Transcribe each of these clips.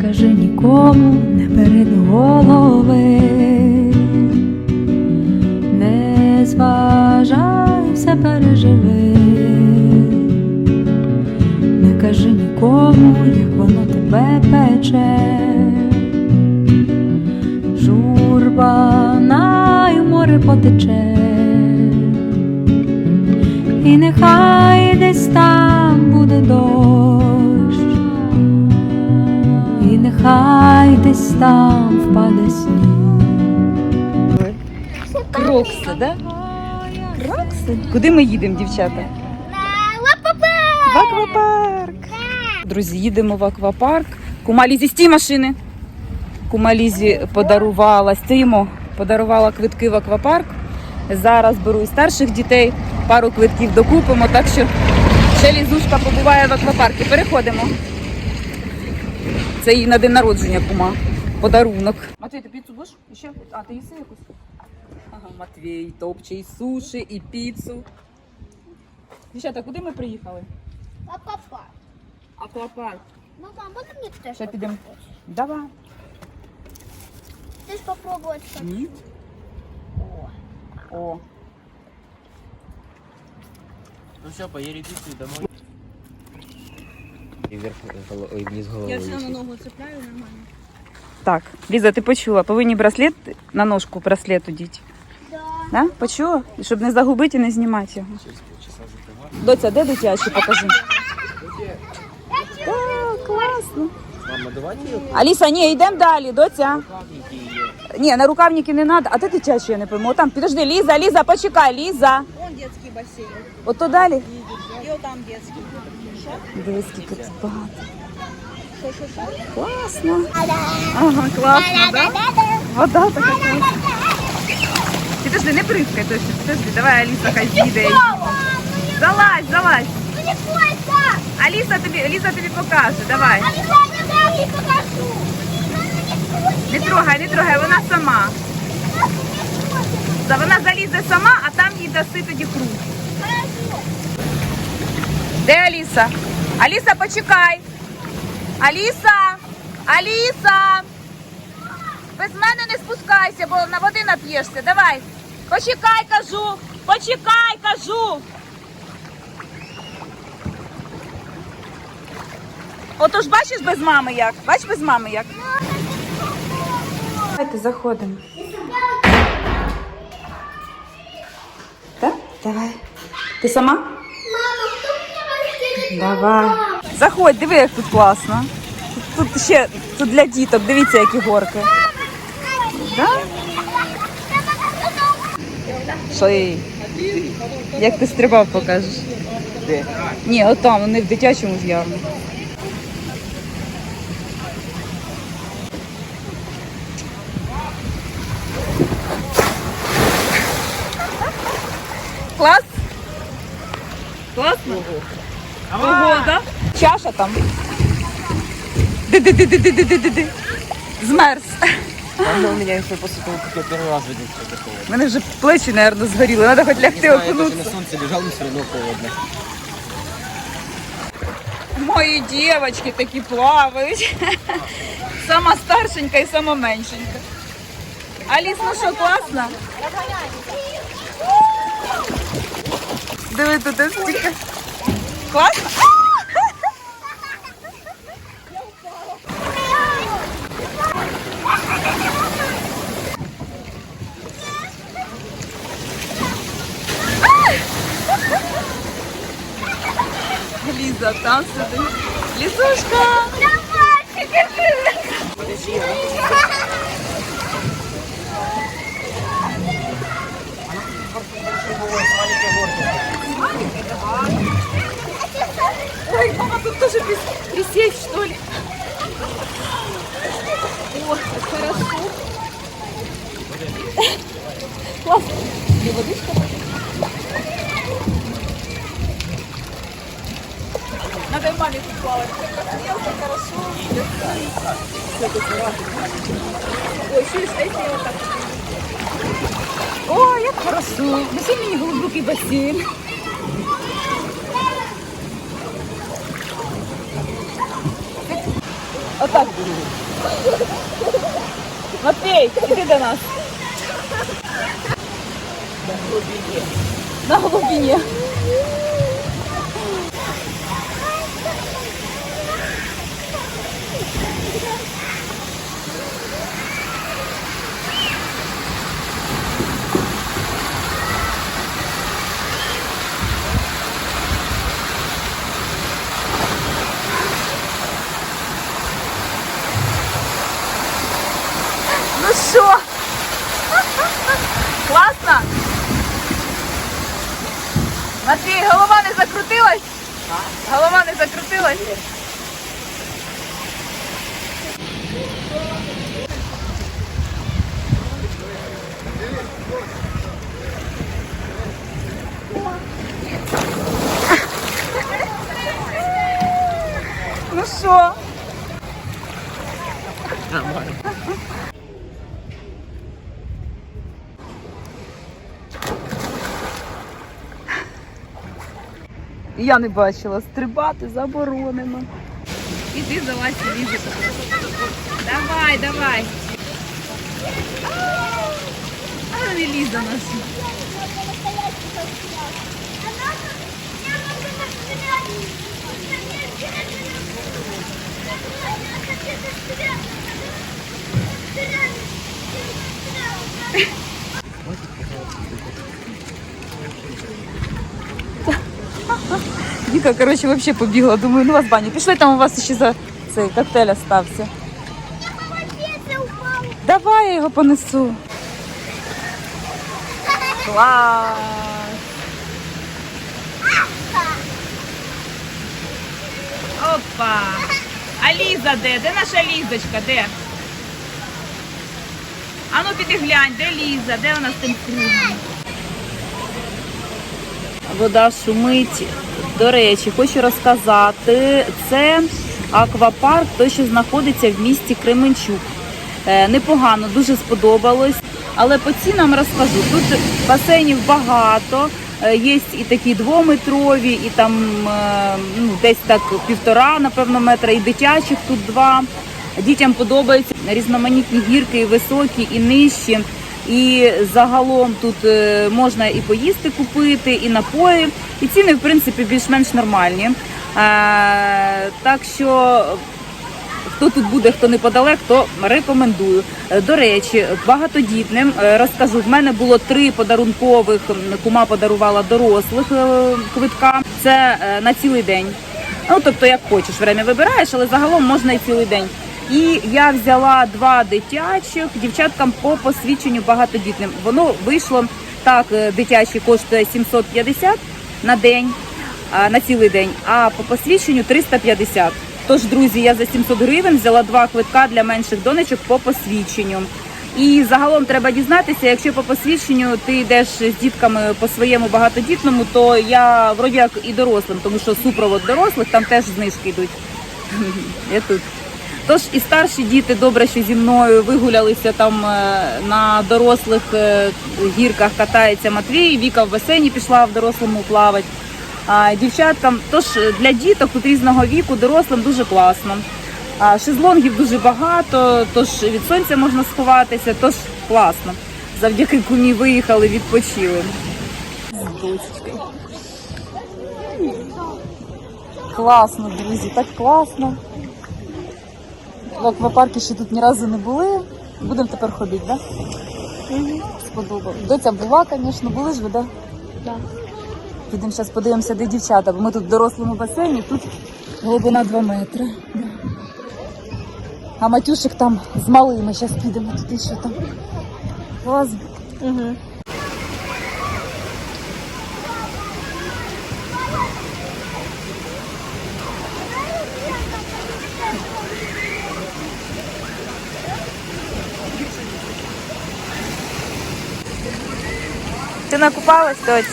Кажи нікому, не бери до голови, не зважай, все переживи, не кажи нікому, як воно тебе пече, журба на море потече. І нехай і нехай десь там впаде сніг. Крокси, да? Крокси? Куди ми їдемо, дівчата? В аквапарк. Друзі, їдемо в аквапарк. Кума Лізі, стій машини. Кума Лізі подарувала стимо, подарувала квитки в аквапарк. Зараз беру і старших дітей, пару квитків докупимо, так що ще лізушка побуває в аквапарку. Переходимо. Це їй на день народження, кума. Подарунок. Матвій, ти піцу будеш? Ще? А, ти їси якусь? Ага, Матвій топче і суші, і піцу. Дівчата, куди ми приїхали? Папа. Аквапарк. Мама, можна мені теж? Ще підемо. Давай. Ти ж попробувати. Ні. О. Ну все, поели пиццу домой. И вверх голо- ой, вниз головой. висит. ногу цепляю нормально. Так, Ліза, ти почула, повинні браслет на ножку браслет удіть. Да. Да? Почула? І щоб не загубити і не знімати його. Доця, де дитячі? Покажи. Так, класно. Мама, давайте ее Аліса, ні, йдемо далі, доця. рукавники. Ні, на рукавники не треба. А де дитячі, я не пойму. О, Там, підожди, Ліза, Ліза, почекай, Ліза. Вон детский бассейн. Ото далі. И вот там детский. Дивись, скільки тут багато. Класно. Ага, класно, да? Вода така класна. Підожди, не прыскай точно. Підожди, давай Аліса хай з'їде. Залазь, залазь. Аліса тобі, Аліса тобі покаже, давай. Не трогай, не трогай, вона сама. Вона залізе сама, а там їй даси тоді круг. Де Аліса? Аліса, почекай. Аліса! Аліса! Без мене не спускайся, бо на води нап'єшся. Давай. Почекай, кажу. Почекай, кажу. Отож, бачиш без мами як? Бач без мами як? Давайте заходимо. Так? Давай. Ти сама? Мама, хто мені розтілить? Давай. Заходь, диви, як тут класно. Тут, тут ще тут для діток, дивіться, які горки. Да? Що? Як ти стрибав, покажеш? Де? Ні, там, вони в дитячому ж явно. Клас? Класно? Ого, да? Чаша там. Ди-ди-ди-ди-ди-ди-ди. Змерз. Она у меня еще после того, как я первый раз видел что такое. У мене вже плечі, мабуть, згоріли. Треба хоч лягти знаю, я даже на окунутися. солнце лежал, но все равно холодно. Мої дівчатки такі плавають. Сама старшенька і сама меншенька. Аліс, ну що, класно? Диви тут стільки. Класно? Ліза там сидить. Лізушка! Ой, мама, тут тоже прис- присесть, что ли? О, хорошо. Классно. Где водичка? Надо и маме тут плавать. Хорошо. Ой, а если я вот так? Ой, як хорошо. Неси мені глибокий басейн. Отак. Матвій, іди до нас. На глубині. Ну що? Класно? Матвій, голова не закрутилась? Голова не закрутилась? Ну що? Я не бачила, стрибати заборонено. Іди залазь і лізе. Давай, давай. А не лізь до нас. Віка, коротше, вообще побігла. Думаю, ну вас баню. Пішли, там у вас ще за цей коктейль остався. Давай я його понесу. Клас! Опа! А Ліза де? Де наша Лізочка? Де? А ну піди глянь, де Ліза? Де вона з тим кругом? Вода шумить. До речі, хочу розказати, це аквапарк, той, що знаходиться в місті Кременчук. Е, Непогано, дуже сподобалось. Але по цінам розкажу. Тут басейнів багато, е, є і такі двометрові, і там е, ну, десь так півтора, напевно, метра, і дитячих тут два. Дітям подобаються різноманітні гірки, і високі, і нижчі. І загалом тут е, можна і поїсти купити, і напої. І ціни, в принципі, більш-менш нормальні. Е, так що хто тут буде, хто неподалек, то рекомендую. Е, До речі, багатодітним розкажу. В мене було три подарункових. Кума подарувала дорослих квитка. Це на цілий день. Ну, тобто, як хочеш, время вибираєш, але загалом можна і цілий день. І я взяла два дитячих дівчаткам по посвідченню багатодітним. Воно вийшло так, е, дитячий коштує 750 на день, на цілий день, а по посвідченню 350. Тож, друзі, я за 700 гривень взяла два квитка для менших донечок по посвідченню. І загалом треба дізнатися, якщо по посвідченню ти йдеш з дітками по своєму багатодітному, то я вроді як і дорослим, тому що супровод дорослих там теж знижки йдуть. Я тут. Тож і старші діти добре, що зі мною вигулялися там е, на дорослих е, гірках катається Матвій, Віка в басейні пішла в дорослому плавати. Дівчаткам, тож е, для діток тут різного віку, дорослим дуже класно. Шезлонгів дуже багато, тож від сонця можна сховатися, тож класно. Завдяки кумі виїхали, відпочили. Класно, друзі, так класно. В аквапарку ще тут ні разу не були. Будемо тепер ходити, так? Да? Сподобалось. Доця була, звісно, були ж ви, так? Да? Підемо зараз подивимося, де дівчата, бо ми тут в дорослому басейні, тут глибина 2 метри. Да. А Матюшик там з малими, зараз підемо туди, що там. Угу. Ти накупалась, доць?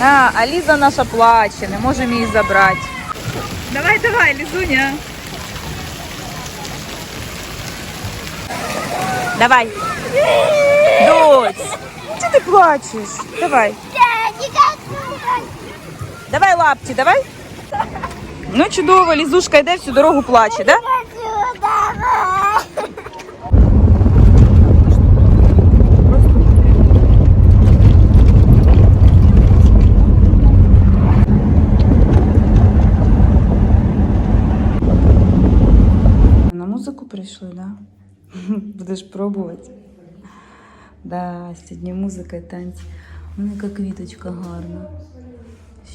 А, а Ліза наша плаче, не можемо її забрати. Давай, давай, Лізуня. Давай. Доць. Чого ти плачеш? Давай. Давай лапті, давай. Ну, чудово, Лізушка йде всю дорогу плаче, да? музику прийшли, да? Будеш пробувати. Да, сьогодні музика і танці. Вона яка квіточка гарна.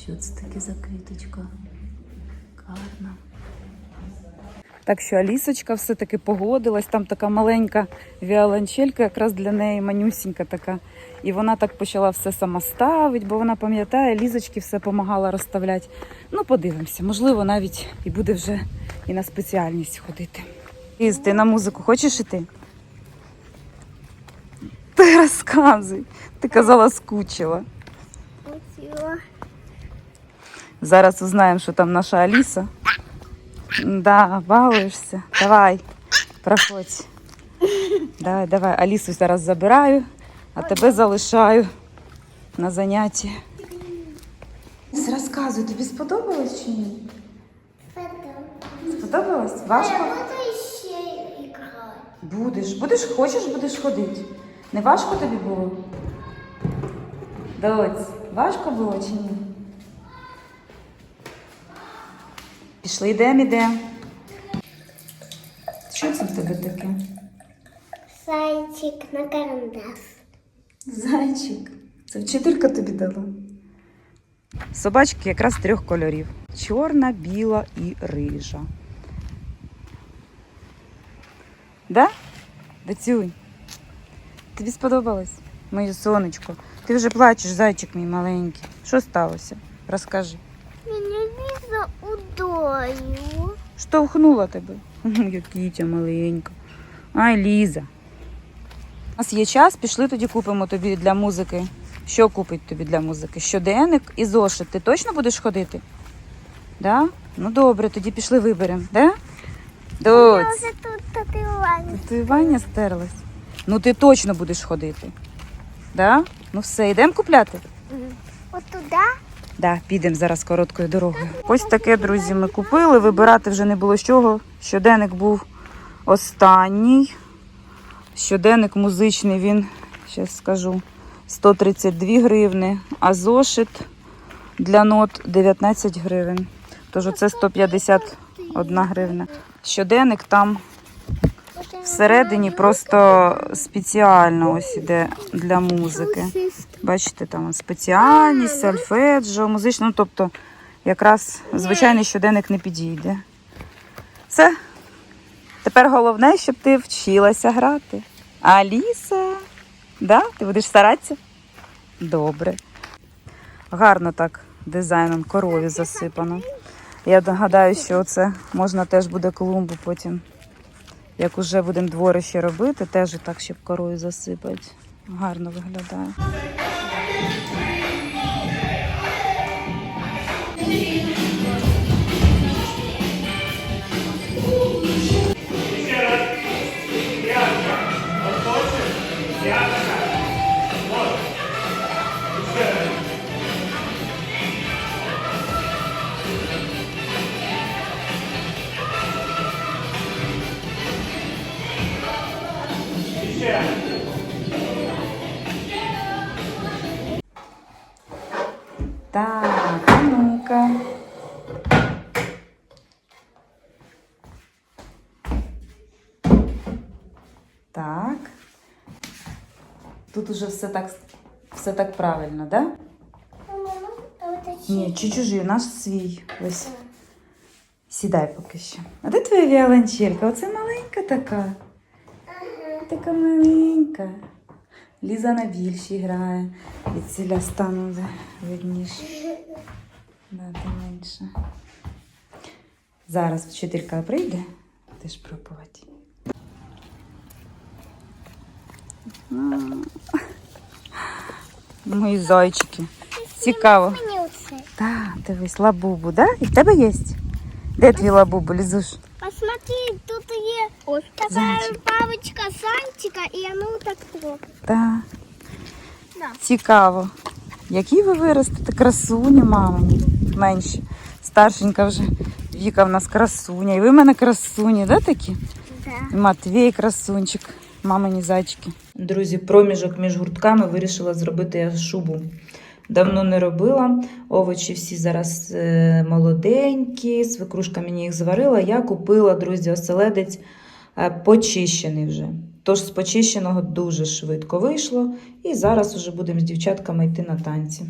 Що це таке за квіточка? Гарна. Так що Алісочка все-таки погодилась, там така маленька віолончелька, якраз для неї манюсінька така. І вона так почала все сама ставити, бо вона пам'ятає, лізочки все допомагала розставляти. Ну, подивимося, можливо, навіть і буде вже і на спеціальність ходити. Ліз, ти на музику хочеш іти? Ти розказуй. Ти казала, скучила. Хотіла. Зараз узнаємо, що там наша Аліса. Да, балуєшся. Давай, проходь. Давай, давай. Алісу зараз забираю, а тебе залишаю на занятті. Розказуй, тобі сподобалось чи ні? Сподобалось? Важко? Я буду ще грати. Будеш. Будеш, хочеш, будеш ходити. Не важко тобі було? Доць, важко було чи ні? Пішли, йдемо, йдемо. Що це в тебе таке? Зайчик на карандаш. Зайчик. Це вчителька тобі дала. Собачки якраз трьох кольорів: чорна, біла і рижа. Да? Доцюнь. Тобі сподобалось? Моє сонечко. Ти вже плачеш, зайчик мій маленький. Що сталося? Розкажи. Мене Ліза удою. Штовхнула тебе. Як кітя маленька. Ай, Ліза. У нас є час, пішли тоді купимо тобі для музики. Що купить тобі для музики? Щоденник і зошит. Ти точно будеш ходити? Да? Ну добре, тоді пішли виберемо. Да? Я вже тут татуювання. ти Ваня стерлась. Ну ти точно будеш ходити. Да? Ну все, йдемо купляти? От туди. Да, підемо зараз короткою дорогою. Ось таке, друзі, ми купили. Вибирати вже не було з чого. Щоденник був останній. Щоденник музичний, він, зараз скажу, 132 гривни, а зошит для нот 19 гривень. Тож це 151 гривна. Щоденник там всередині просто спеціально ось іде для музики. Бачите, там спеціальність, сольфеджіо, музично, ну, тобто якраз звичайний щоденник не підійде. Все. Тепер головне, щоб ти вчилася грати. Аліса, да? ти будеш старатися? Добре. Гарно так дизайном корові засипано. Я нагадаю, що це можна теж буде клумбу потім. Як уже будемо дворище робити, теж так, щоб корою засипати. Гарно виглядає. Тут уже все так, все так правильно, да? Ні, чи чужий, наш свій. Ось. Сідай поки що. А де твоя віолончелька? Оце маленька така. Така маленька. Ліза на більшій грає. Від ціля стану видніше. Да, ти менше. Зараз вчителька прийде, теж пробувати. Мої зайчики. Цікаво. Так, дивись, лабубу, да? І в тебе є? Де твій лабубу, Лізуш? Посмотри, тут є така Зайчик. паличка зайчика, і воно так трогає. Так. Да. Цікаво. Які ви виростете красуні, мамині? Менші. Старшенька вже. Віка в нас красуня. І ви в мене красуні, да, такі? Да. І Матвій красунчик, мамині зайчики. Друзі, проміжок між гуртками вирішила зробити я шубу. Давно не робила. Овочі всі зараз е, молоденькі, свекрушка мені їх зварила. Я купила, друзі, оселедець е, почищений вже. Тож з почищеного дуже швидко вийшло, і зараз вже будемо з дівчатками йти на танці.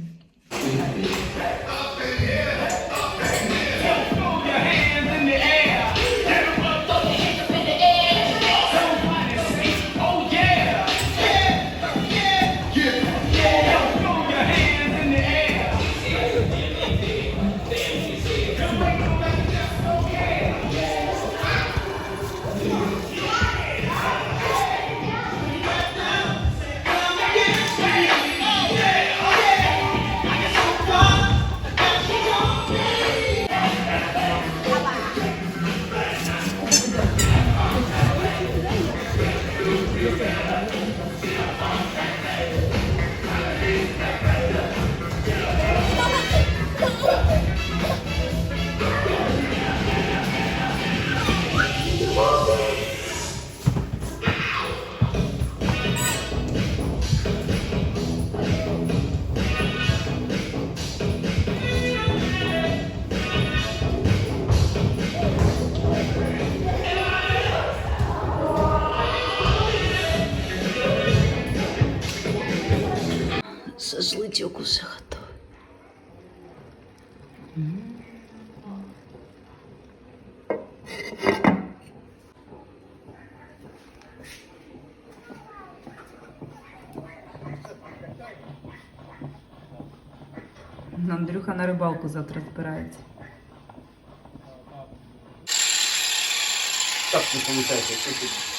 Андрюха на рибалку завтра збирається. Так не получается.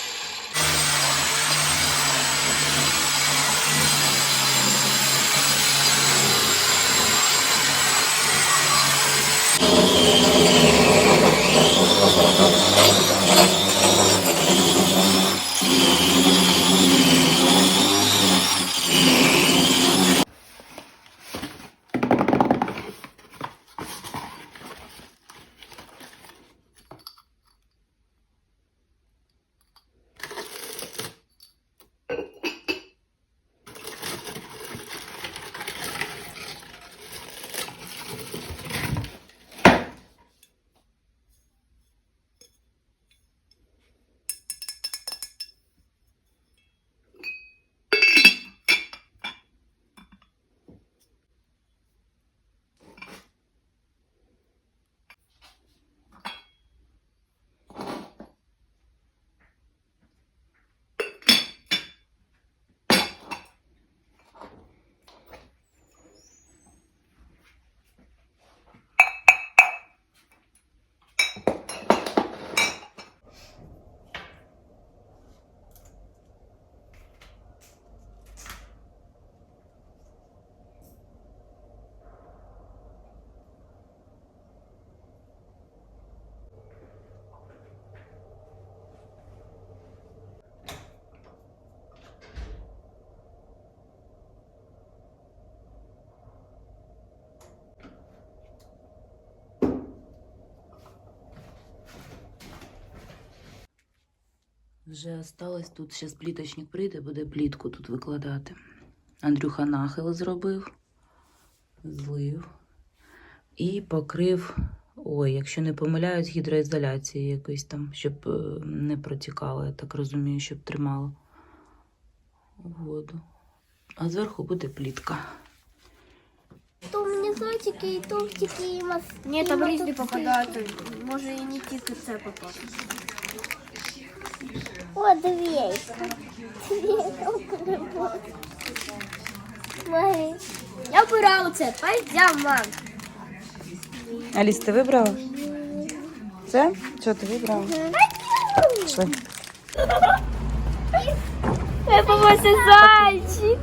Вже осталось тут, зараз пліточник прийде, буде плітку тут викладати. Андрюха нахил зробив, злив і покрив, ой, якщо не помиляюсь, гідроізоляцією якоюсь там, щоб е, не протікало, я так розумію, щоб тримало воду. А зверху буде плітка. То у меня зонтики и тортики и мас... Ні, там різні попадати. Може і не тільки це попасти. О. Дверка. Смотри. Я выбирала це. Пойдем, мам. Аліс, ти вибрала? Це? Що ти вибрала? Пішли. Я побачив зайчик.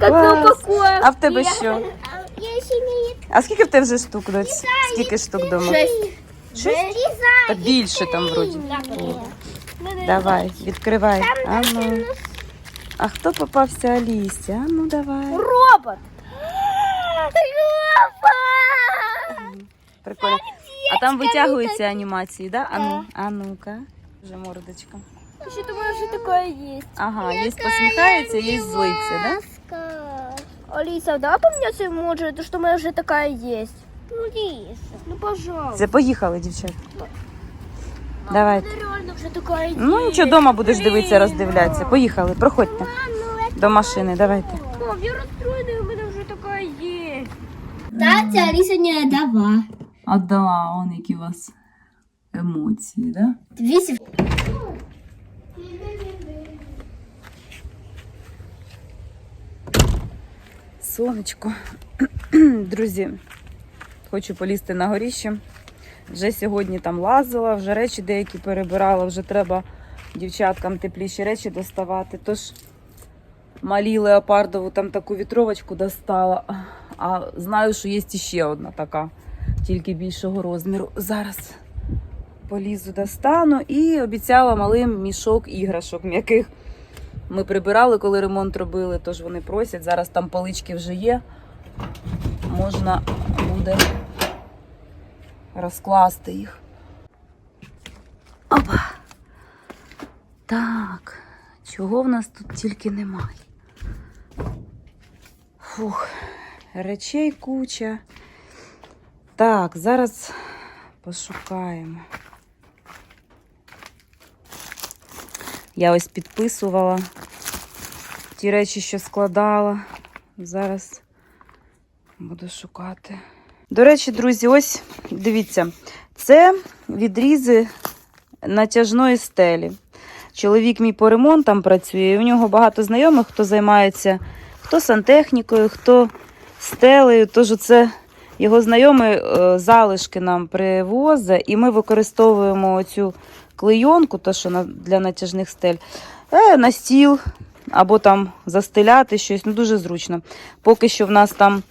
Как Клас. А в тебе що? Я ще не А скільки в тебе вже штук? доць? Скільки штук вдома? Шесть. Та більше там вроді. Давай, відкривай. А ну. А хто попався Алісі? А ну давай. Робот. Прикольно. А там витягуються анімації, да? А ну, а ну-ка. Вже мордочка. Еще думаю, что такое есть. Ага, є посміхається, є злиться, да? Аліса, да, поменяться може, то що моя вже така є. Ну, Лиса, ну, пожалуйста. Це поїхали, дівчата. Давайте. Ну нічого, вдома будеш дивитися, роздивлятися. Поїхали, проходьте до машини, давайте. Мам, я розстроєна, у мене вже така є. Татя Аліса не дава. А да, он які у вас емоції, да? Вісім. Сонечко. Друзі, хочу полізти на горіще. Вже сьогодні там лазила, вже речі деякі перебирала, вже треба дівчаткам тепліші речі доставати. Тож малі леопардову там таку вітровочку достала. А знаю, що є ще одна така, тільки більшого розміру. Зараз полізу достану і обіцяла малим мішок іграшок м'яких. Ми прибирали, коли ремонт робили, тож вони просять. Зараз там полички вже є. Можна буде розкласти їх. Опа. Так, чого в нас тут тільки немає. Фух, речей куча. Так, зараз пошукаємо. Я ось підписувала ті речі, що складала. Зараз буду шукати. До речі, друзі, ось дивіться, це відрізи натяжної стелі. Чоловік мій по ремонтам працює, і у нього багато знайомих, хто займається хто сантехнікою, хто стелею. Тож це його знайомий е, залишки нам привозить, і ми використовуємо цю клейонку, то що для натяжних стель, е, на стіл або там застеляти щось. Ну дуже зручно. Поки що в нас там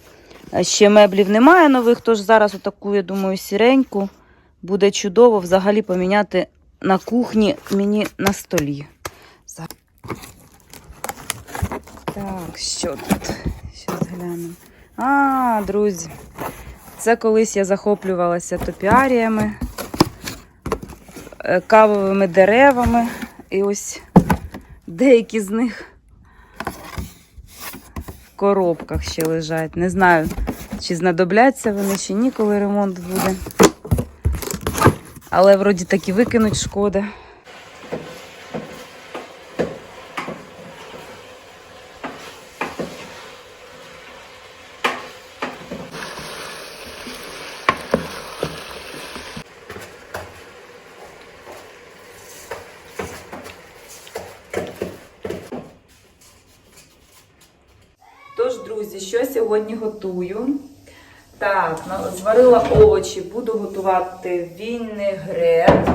ще меблів немає нових, тож зараз отаку, я думаю, сіреньку буде чудово взагалі поміняти на кухні мені на столі. Так, що тут? Щас глянемо. А, друзі, це колись я захоплювалася топіаріями, е, кавовими деревами. І ось деякі з них коробках ще лежать. Не знаю, чи знадобляться вони, чи ні, коли ремонт буде. Але вроді таки викинуть шкода. Тож, друзі, що сьогодні готую? Так, зварила овочі, буду готувати вінегрет.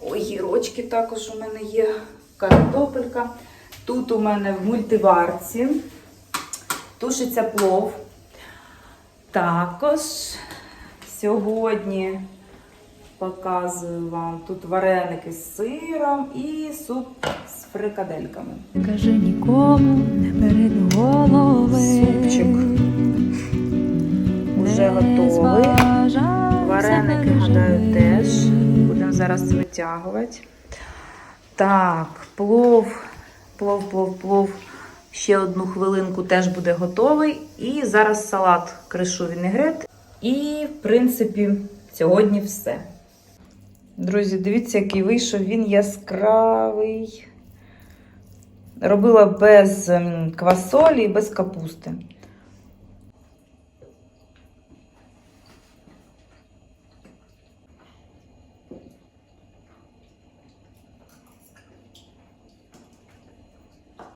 Огірочки також у мене є, картопелька. Тут у мене в мультиварці тушиться плов. Також сьогодні показую вам тут вареники з сиром і суп з фрикадельками. Кажи нікому, не бери голови. Супчик уже готовий. Вареники, гадаю, теж. Будемо зараз витягувати. Так, плов, плов, плов, плов. Ще одну хвилинку теж буде готовий. І зараз салат кришу вінегрет. І, в принципі, сьогодні все. Друзі, дивіться, який вийшов. Він яскравий. Робила без ем, квасолі і без капусти.